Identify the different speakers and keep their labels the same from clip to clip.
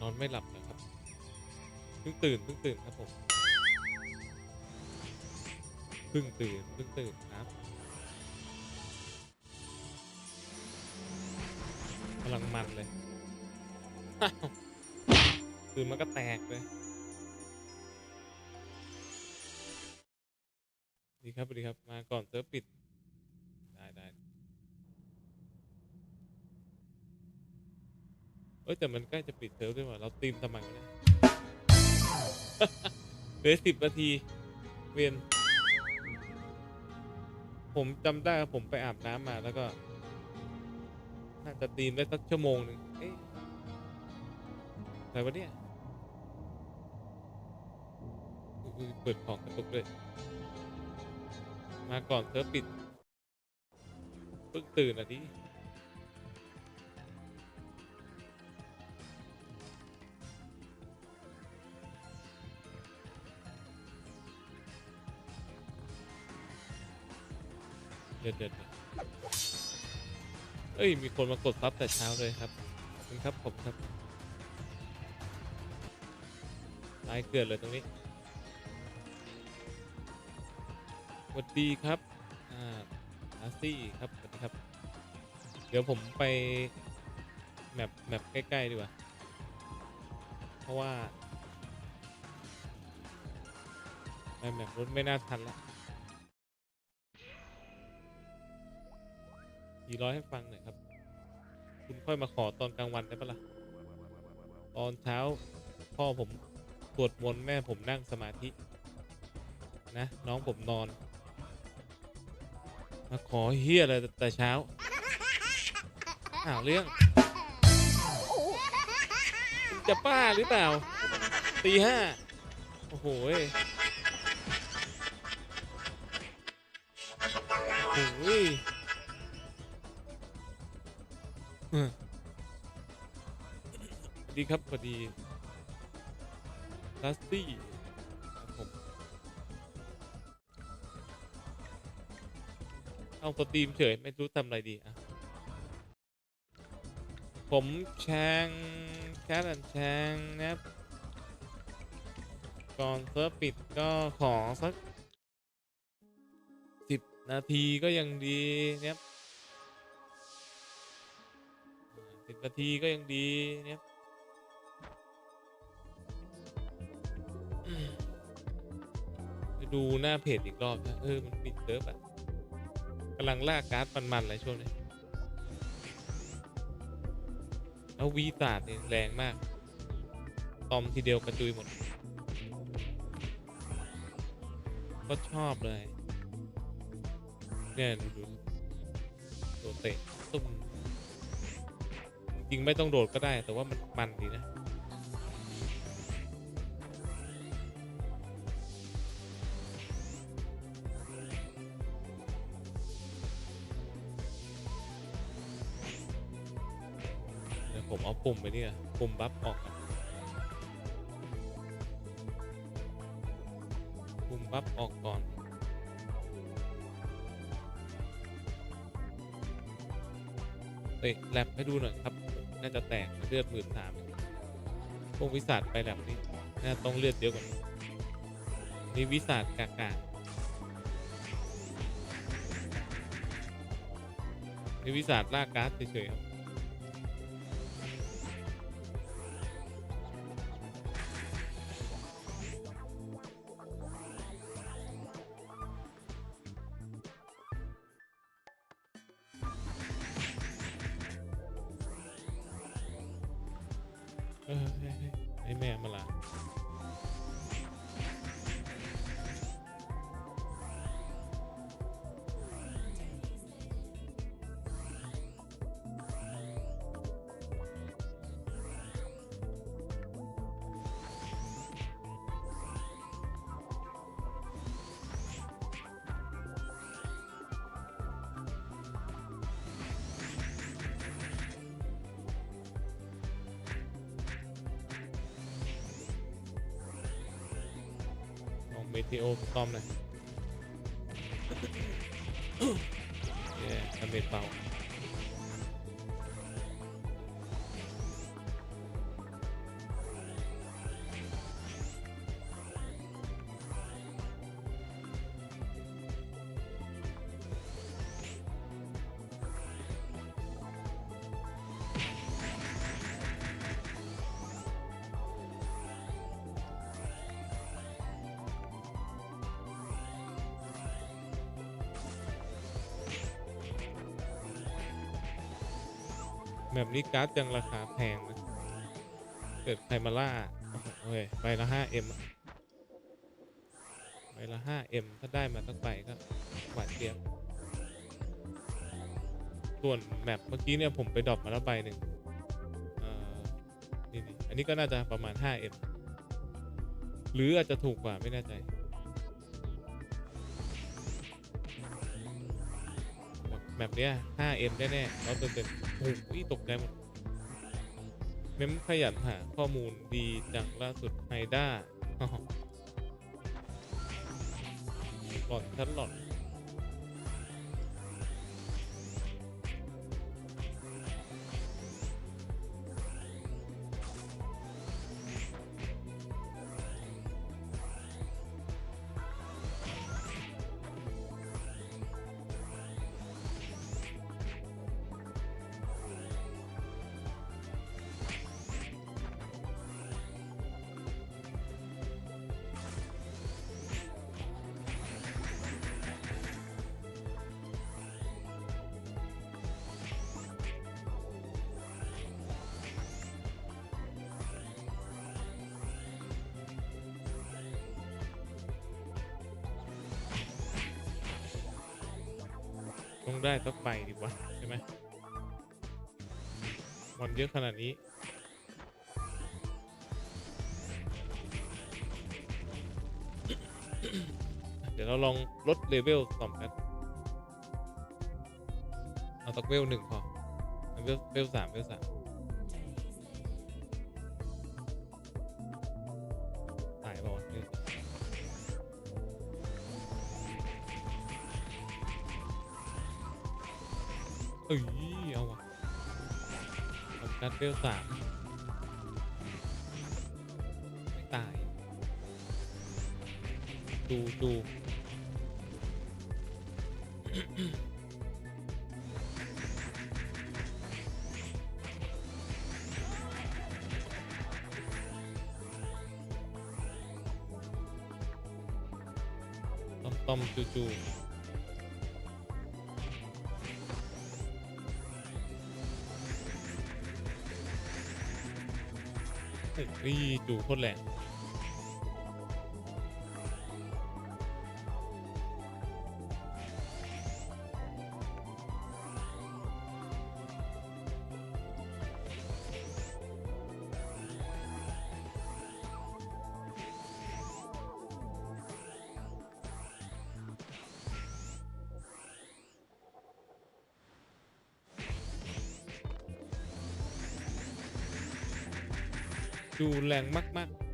Speaker 1: นอนไม่หลับนะครับเพิ่งตื่นเพิ่งตื่นครับผมเพิ่งตื่นเพิ่งตื่นครับกำลังมันเลยตื่นมันก็แตกเลยดีครับดีครับมาก่อนเซิร์ฟปิดได้เอ้ยแต่มันใกล้จะปิดเซิร์ฟด้วยว่ะเราตีมทำไมวะเนี่ยเหลือสิบนาทีเวียน ผมจำได้ผมไปอาบน้ำมาแล้วก็ น่าจะตีมได้สักชั่วโมงหนึ่งเอ๊ะอะไรวะเนี่ยอุ๊ยเปิดของกระตุกเลยมาก่อนเซิร์ฟปิดเพิ่งตื่นอะดิ เด็ดเด็ดเอ้ย มีคนมากดซับแต่เช้าเลยครับขอบคุณครับผมครับตายเกลือเลยตรงนี้สวัสดีครับ อ่าอาซี่ครับสวัสดีครับ เดี๋ยวผมไป แมปแมปใกล้ๆดีกว่า เพราะว่าแมปรถไม่น่าทันและ กี่ร้อยให้ฟังหน่อยครับ คุณค่อยมาขอตอนกลางวันได้ปะล่ะ ตอนเช้าพ่อผมสวดมนต์แม่ผมนั่งสมาธิ นะ น้องผมนอน มาขอเฮียอะไรแต่เช้าอ้าวเรื่องจะป้าหรือเปล่าตีห้าโอ้โหยโอ้ย เออสวัสดีครับสวัสดีลัสตี้ครับผมเอาสตรีมเฉย ไม่รู้ทำอะไรดี อะ ผมแชงแคทแอนแชงนะครับก่อนเซิร์ฟปิดก็ขอสักสิบนาทีก็ยังดีนะครับ สิบนาทีก็ยังดีเนะครับอืมไปดูหน้าเพจอีกรอบนะเออ มันปิดเซิร์ฟอะกำลังลากการ์ดมันๆเลยช่วงนี้ แล้ววีตาดเนี่ยแรงมาก ตอมทีเดียวกระจุยหมด ก็ชอบเลย เนี่ย ดูดูโดดเต้ จริงไม่ต้องโดดก็ได้ แต่ว่ามันมันดีนะเดี๋ยวผมเอาปุ่มไปเนี่ยปุ่มบัฟออกก่อนปุ่มบัฟออกก่อนเอ้ยแลบให้ดูหน่อยครับ น่าจะแตกเลือดหมื่นสามพวกวิสัทไปแบบนี้น่าต้องเลือดเยอะกว่านี้นี่วิสัทกากานี่วิสัทลากการ์ดเฉยๆครับ เออให้ให้ให้แม่มาละลอง เมทีโอสตอมเลยเย้ทำเบ็ดเบา แบบนี้การ์ดยังราคาแพงนะเกิดใครมาล่าโอเฮ้ยใบละ 5M อะใบละ 5M ถ้าได้มาสักใบก็หวานเจี๊ยบส่วนแมปเมื่อกี้เนี่ยผมไปดรอปมาแล้วใบหนึ่งนี่อันนี้ก็น่าจะประมาณ 5M หรืออาจจะถูกกว่าไม่แน่ใจ แบบเนี้ย 5M แน่ๆร้อยเปอร์เซ็นต์โอ้โหตกใจหมดเมมขยันหาข้อมูลดีจังล่าสุดไฮด้าก่อนชั้นหล่อน ได้สักใบดีกว่า ใช่ไหมมอนเยอะขนาดนี้เดี๋ยวเราลองลดเลเวลสองกันเอาสักเวลหนึ่งพอเอาเวลเวลสามเวลสาม เอ้ยเอาวะผมกัดเวลสามไม่ตาย ดูดูต้อมต้อมจูจู นี่จูโคตรแรง ดูแรงมากๆ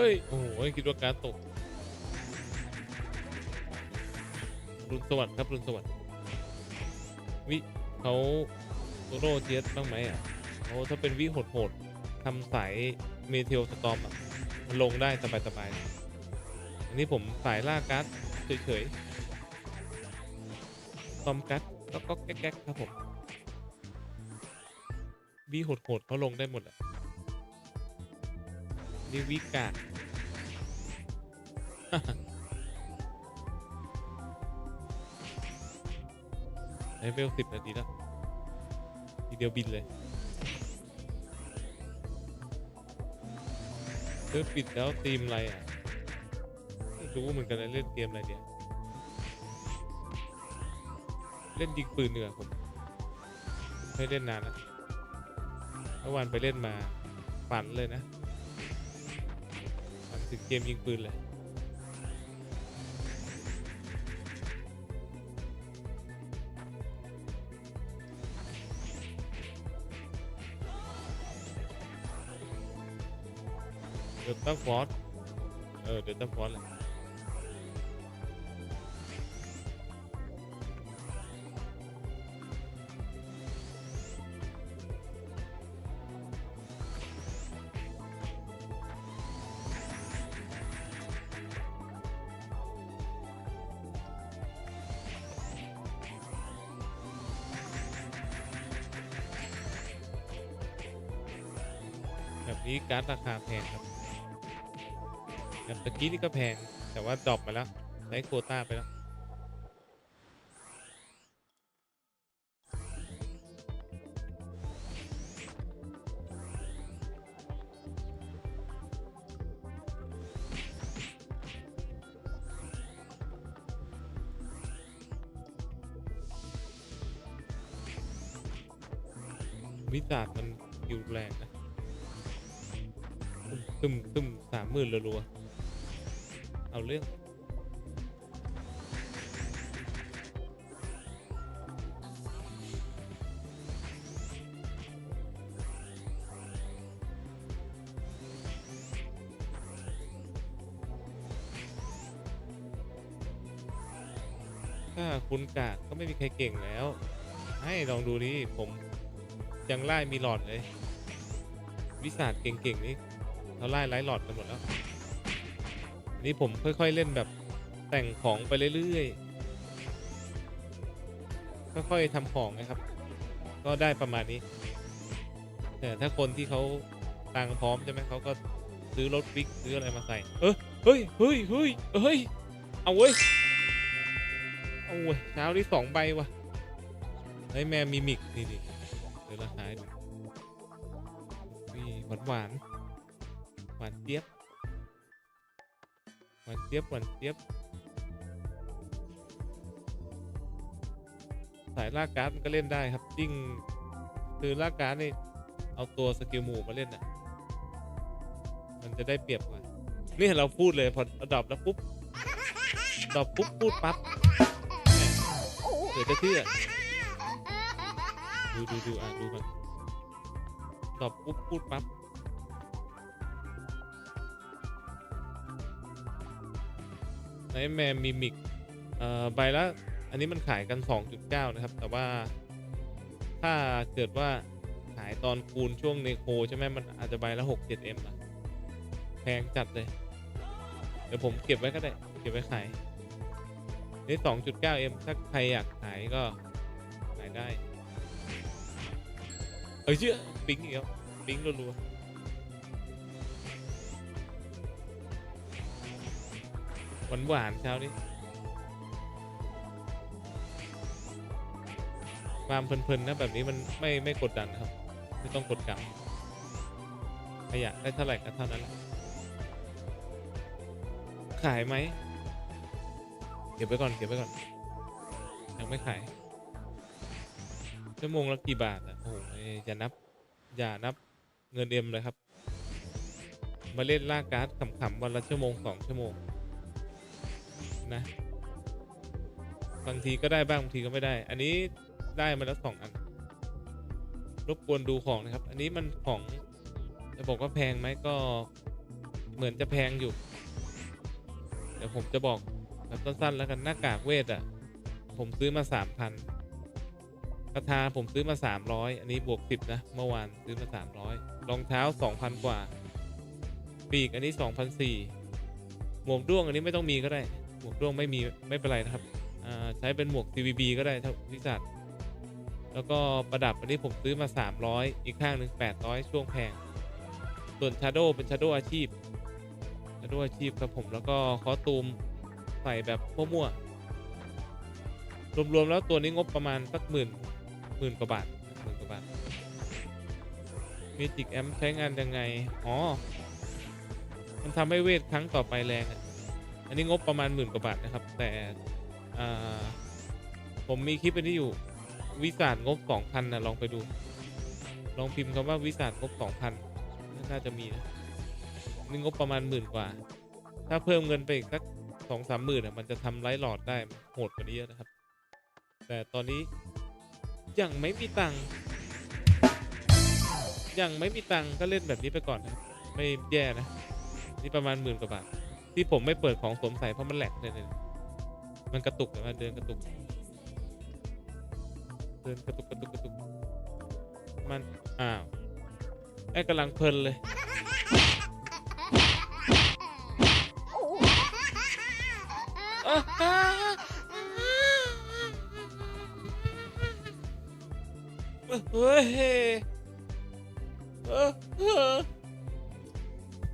Speaker 1: ฮ้ย โอ้โหคิดว่าการตกรุนสวัสดิ์ครับรุนสวัสดิ์วิเขาโซโล่เจียสบ้างไหมอะเขาถ้าเป็นวิโหดโหดๆทำสายเมเทลสตอมอะมันลงได้สบายๆอันนี้ผมสายล่าการ์ดเฉยๆตอมการ์ดก็ก็แก๊กๆครับผมวิโหดโหดๆเขาลงได้หมดอะนี่วิกาด เลเวลสิบนาทีแล้วทีเดียวบินเลยเริ่มปิดแล้วทีมอะไรอะไม่รู้เหมือนกันนะเล่นเกมอะไรเนี่ยเล่นยิงปืนเหนือผมไม่เล่นนานแล้วเมื่อวานไปเล่นมาฝันเลยนะฝันถึงเกมยิงปืนเลย ต้าฟอสเออเดลต้าฟอสแหละแบบนี้การ์ดราคาแพงครับ แบบตะกี้นี่ก็แพง แต่ว่าดรอปมาแล้วใช้โคต้าไปแล้ว วิจารณ์มันอยู่แรงนะ ตึมตึมสามหมื่นรัวๆ เอาเรื่อง ถ้าคุณกากก็ไม่มีใครเก่งแล้ว ให้ลองดูนี่ผมยังไล่มีหลอดเลย วิสาดเก่งๆนี่เขาไล่ไล่หลอดกันหมดแล้ว อันนี้ผมค่อยๆเล่นแบบแต่งของไปเรื่อยๆ ค่อยๆทำของนะครับ ก็ได้ประมาณนี้ แต่ถ้าคนที่เขาตังค์พร้อมใช่ไหมเขาก็ซื้อรถบิ๊กซื้ออะไรมาใส่ เออเฮ้ยเฮ้ยเฮ้ยเฮ้ย เอาเว้ย เอาเว้ยเช้านี้สองใบว่ะไอ้ยแม่มีมิกนี่ดิเดี๋ยวราคาดูนี่หวานหวานหวานเจี๊ยบ หวานเจี๊ยบหวานเจี๊ยบสายลากการ์ดมันก็เล่นได้ครับยิ่งคือลากการ์ดนี่เอาตัวสกิลหมู่มาเล่นอะ มันจะได้เปรียบกว่านี่เราพูดเลยพอดรอปแล้วปุ๊บดรอปปุ๊บพูดปั๊บเดี๋ยวจะเชื่อดูดูดูอะดูมันดรอปปุ๊บพูดปั๊บ ไนแมนมิมิกเอ่อใบละ อันนี้มันขายกัน 2.9 นะครับ แต่ว่าถ้าเกิดว่าขายตอนคูณช่วงเนโคใช่ไหมมันอาจจะใบละ 6-7M นะแพงจัดเลย เดี๋ยวผมเก็บไว้ก็ได้ เก็บไว้ขายนี่ 2.9M ถ้าใครอยากขายก็ขายได้ เอ้ยเชื่อปิ๊งอีกแล้วปิ๊งรัวๆ หวานหวานเช้านี้ความเพลินๆนะแบบนี้มันไม่ไม่กดดันนะครับ ไม่ต้องกดกลับขยะได้เท่าไหร่ก็เท่านั้นแหละขายไหมเก็บไว้ก่อนเก็บไว้ก่อนยังไม่ขายชั่วโมงละกี่บาทอะโอ้โหอย่านับ อย่านับเงินเอ็มเลยครับ มาเล่นล่าการ์ดขำๆวันละชั่วโมงสองชั่วโมง นะ บางทีก็ได้บ้างบางทีก็ไม่ได้ อันนี้ได้มาแล้วสองอัน รบกวนดูของนะครับ อันนี้มันของจะบอกว่าแพงไหมก็เหมือนจะแพงอยู่ เดี๋ยวผมจะบอกแบบสั้นๆแล้วกันหน้ากากเวทอะ ผมซื้อมาสามพันกระทาผมซื้อมาสามร้อยอันนี้บวกสิบนะ เมื่อวานซื้อมาสามร้อยรองเท้าสองพันกว่า ปีกอันนี้สองพันสี่หมวกด้วงอันนี้ไม่ต้องมีก็ได้ หมวกด้วงไม่มีไม่เป็นไรนะครับอ่าใช้เป็นหมวก CVB ก็ได้เท่าวิสัทแล้วก็ประดับอันนี้ผมซื้อมา 300 อีกข้างหนึ่ง800 ช่วงแพง ส่วน Shadow เป็น Shadow อาชีพ Shadow อาชีพครับผมแล้วก็คอตูมใส่แบบมั่วๆรวม ๆ แล้วตัวนี้งบประมาณสักหมื่นหมื่นกว่าบาทหมื่นกว่าบาทมีจิกแอมใช้งานยังไง อ๋อ มันทำให้เวทครั้งต่อไปแรงอะ อันนี้งบประมาณหมื่นกว่าบาทนะครับ แต่ผมมีคลิปอันนี้อยู่วิสารงบสองพันนะลองไปดู ลองพิมพ์คำว่าวิสารงบสองพันน่าจะมีนะนี่งบประมาณหมื่นกว่า ถ้าเพิ่มเงินไปอีกสักสองสามหมื่นอะมันจะทำไลท์หลอดได้โหดกว่านี้เยอะนะครับ แต่ตอนนี้ยังไม่มีตังค์ยังไม่มีตังค์ก็เล่นแบบนี้ไปก่อนนะไม่แย่นะ นี่ประมาณหมื่นกว่าบาท ที่ผมไม่เปิดของสวมใส่เพราะมันแหลกเลยเนี่ยมันกระตุกนะว่าเดินกระตุก เดินกระตุกกระตุกกระตุกมันอ้าวไอ้กำลังเพลินเลยเฮ้ย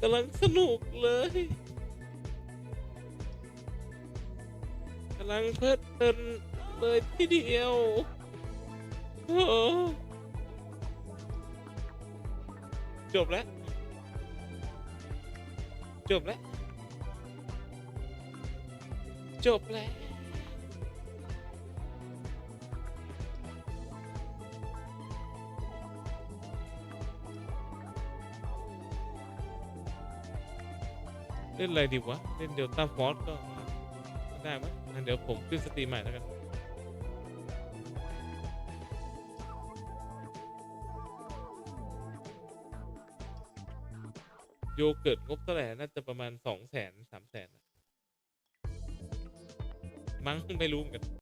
Speaker 1: กำลังสนุกเลย ลังเพลิดเพลินเลยทีเดียวโอ้จบแล้ว จบแล้ว จบแล้ว เล่นอะไรดีวะ เล่นเดลต้าฟอร์สก็ ได้ไหมงั้นเดี๋ยวผมขึ้นสตรีมใหม่แล้วกัน โยเกิร์ตงบเท่าไหร่น่าจะประมาณสองแสนสามแสนมั้งไม่รู้เหมือนกัน